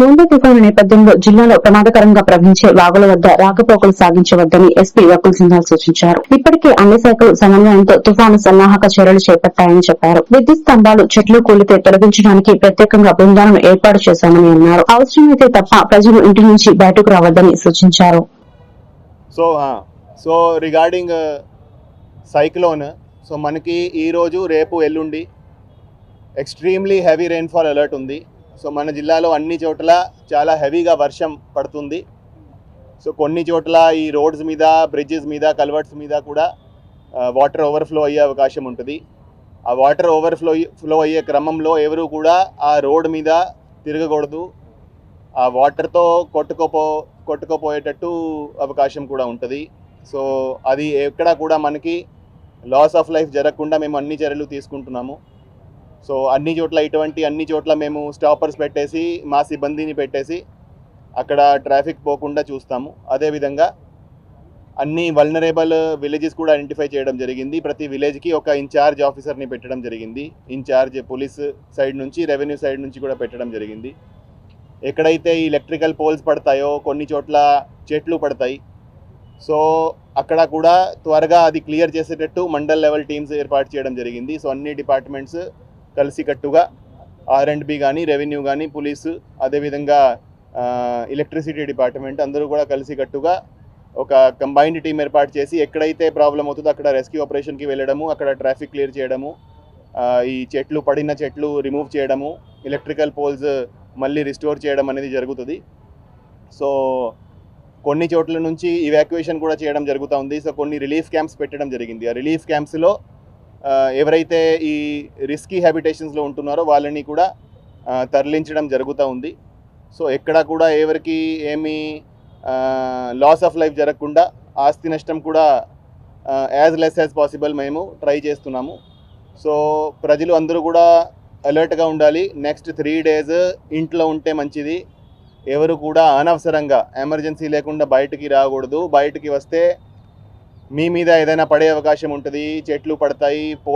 ముందు తుఫాను నేపథ్యంలో జిల్లాలో ప్రమాదకరంగా ప్రవహించే వాగుల వద్ద రాకపోకలు సాగించవద్దని ఎస్పీ వకుల్ సింఘాల్ సూచించారు. ఇప్పటికే అన్ని శాఖలు సమన్వయంతో తుఫాను సన్నాహక చర్యలు చేపట్టాయని చెప్పారు. విద్యుత్ స్తంభాలు చెట్లు కూలితే తొలగించడానికి ప్రత్యేకంగా బృందాలను ఏర్పాటు చేశామని అన్నారు. అవసరమైతే తప్ప ప్రజలు ఇంటి నుంచి బయటకు రావద్దని సూచించారు. So so regarding cyclone so మనకి ఈరోజు రేపు ఎల్లుండి ఎక్స్ట్రీమ్లీ హెవీ రెయిన్ఫాల్ అలర్ట్ ఉంది. సో మన జిల్లాలో అన్ని చోట్ల చాలా హెవీగా వర్షం పడుతుంది. సో కొన్ని చోట్ల ఈ రోడ్స్ మీద బ్రిడ్జెస్ మీద కల్వర్ట్స్ మీద కూడా వాటర్ ఓవర్ఫ్లో అయ్యే అవకాశం ఉంటుంది. ఆ వాటర్ ఓవర్ఫ్లో ఫ్లో అయ్యే క్రమంలో ఎవరు కూడా ఆ రోడ్ మీద తిరగకూడదు. ఆ వాటర్తో కొట్టుకోపో కొట్టుకోపోయేటట్టు అవకాశం కూడా ఉంటుంది. సో అది ఎక్కడ కూడా మనకి లాస్ ఆఫ్ లైఫ్ జరగకుండా మేము అన్ని చర్యలు తీసుకుంటున్నాము. సో అన్ని చోట్ల ఇటువంటి అన్ని చోట్ల మేము స్టాపర్స్ పెట్టేసి మా సిబ్బందిని పెట్టేసి అక్కడ ట్రాఫిక్ పోకుండా చూస్తాము. అదేవిధంగా అన్ని వల్నరేబుల్ విలేజెస్ కూడా ఐడెంటిఫై చేయడం జరిగింది. ప్రతి విలేజ్కి ఒక ఇన్ఛార్జ్ ఆఫీసర్ని పెట్టడం జరిగింది. ఇన్ఛార్జ్ పోలీస్ సైడ్ నుంచి రెవెన్యూ సైడ్ నుంచి కూడా పెట్టడం జరిగింది. ఎక్కడైతే ఈ ఎలక్ట్రికల్ పోల్స్ పడతాయో కొన్ని చోట్ల చెట్లు పడతాయి. సో అక్కడ కూడా త్వరగా అది క్లియర్ చేసేటట్టు మండల్ లెవెల్ టీమ్స్ ఏర్పాటు చేయడం జరిగింది. సో అన్ని డిపార్ట్మెంట్స్ కలిసికట్టుగా ఆర్ అండ్ బి కానీ రెవెన్యూ కానీ పోలీసు అదేవిధంగా ఎలక్ట్రిసిటీ డిపార్ట్మెంట్ అందరూ కూడా కలిసికట్టుగా ఒక కంబైన్డ్ టీం ఏర్పాటు చేసి ఎక్కడైతే ప్రాబ్లం అవుతుందో అక్కడ రెస్క్యూ ఆపరేషన్కి వెళ్ళడము అక్కడ ట్రాఫిక్ క్లియర్ చేయడము ఈ చెట్లు పడిన చెట్లు రిమూవ్ చేయడము ఎలక్ట్రికల్ పోల్స్ మళ్ళీ రిస్టోర్ చేయడం అనేది జరుగుతుంది. సో కొన్ని చోట్ల నుంచి ఇవాక్యుయేషన్ కూడా చేయడం జరుగుతూ ఉంది. సో కొన్ని రిలీఫ్ క్యాంప్స్ పెట్టడం జరిగింది. ఆ రిలీఫ్ క్యాంప్స్లో ఎవరైతే ఈ రిస్కీ హ్యాబిటేషన్స్లో ఉంటున్నారో వాళ్ళని కూడా తరలించడం జరుగుతూ ఉంది. సో ఎక్కడ కూడా ఎవరికి ఏమీ లాస్ ఆఫ్ లైఫ్ జరగకుండా ఆస్తి నష్టం కూడా యాజ్ లెస్ యాజ్ పాసిబుల్ మేము ట్రై చేస్తున్నాము. సో ప్రజలు అందరూ కూడా అలర్ట్గా ఉండాలి. నెక్స్ట్ త్రీ డేస్ ఇంట్లో ఉంటే మంచిది. ఎవరు కూడా అనవసరంగా ఎమర్జెన్సీ లేకుండా బయటికి రాకూడదు. బయటికి వస్తే మీ మీద ఏదైనా పడే అవకాశం ఉంటుంది చెట్లు పడతాయి పో